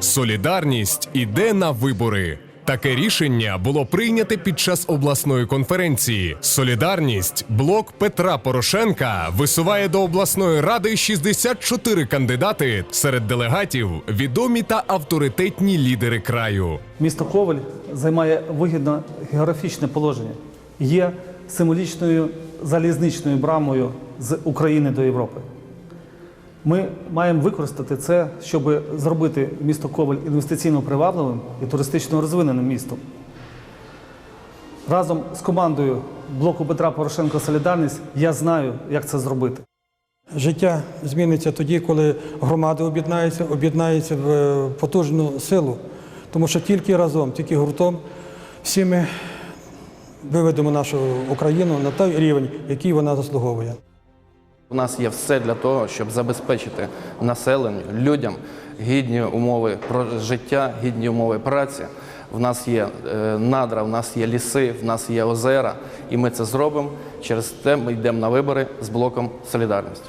Солідарність іде на вибори. Таке рішення було прийняте під час обласної конференції. Солідарність блок Петра Порошенка висуває до обласної ради 64 кандидати. Серед делегатів відомі та авторитетні лідери краю. Місто Коваль займає вигідне географічне положення. Є символічною залізничною брамою з України до Європи. Ми маємо використати це, щоб зробити місто Коваль інвестиційно привабливим і туристично розвиненим містом. Разом з командою блоку Петра Порошенко Солідарність я знаю, як це зробити. Життя зміниться тоді, коли громади об'єднаються, об'єднаються в е, потужну силу. Тому що тільки разом, тільки гуртом всі ми виведемо нашу Україну на той рівень, який вона заслуговує. У нас є все для того, щоб забезпечити населенню, людям гідні умови життя, гідні умови праці. В нас є е, надра, в нас є ліси, в нас є озера, і ми це зробимо. Через те ми йдемо на вибори з блоком солідарності.